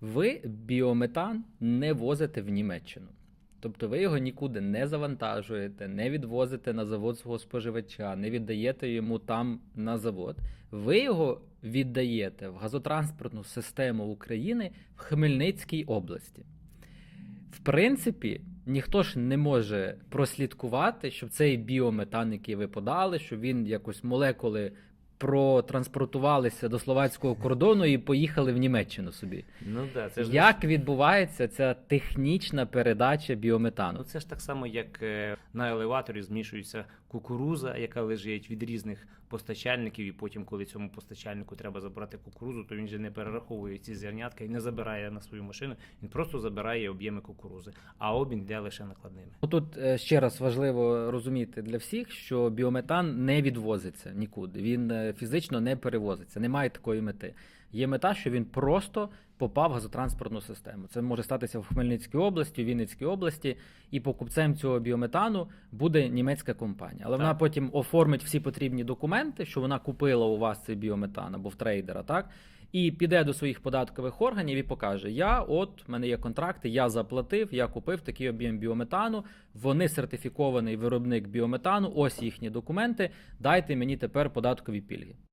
ви біометан не возите в Німеччину. Тобто ви його нікуди не завантажуєте, не відвозите на завод свого споживача, не віддаєте йому там на завод. Ви його віддаєте в газотранспортну систему України в Хмельницькій області. В принципі, ніхто ж не може прослідкувати, щоб цей біометан, який ви подали, щоб він якось молекули протранспортувалися до словацького кордону і поїхали в Німеччину собі. Ну да, це ж Як відбувається ця технічна передача біометану? Ну, це ж так само, як е, на елеваторі змішується кукуруза, яка лежить від різних постачальників, і потім, коли цьому постачальнику треба забрати кукурузу, то він же не перераховує ці зернятка і не забирає на свою машину. Він просто забирає об'єми кукурузи, а обмін йде лише накладними. Ну, Тут е, ще раз важливо розуміти для всіх, що біометан не відвозиться нікуди. Він е, фізично не перевозиться. Немає такої мети. Є мета, що він просто попав в газотранспортну систему. Це може статися в Хмельницькій області, в Вінницькій області, і покупцем цього біометану буде німецька компанія. Але вона потім оформить всі потрібні документи, що вона купила у вас цей біометан або в трейдера, так? І піде до своїх податкових органів і покаже: Я, от, в мене є контракти, я заплатив, я купив такий об'єм біометану. Вони сертифікований виробник біометану. Ось їхні документи. Дайте мені тепер податкові пільги.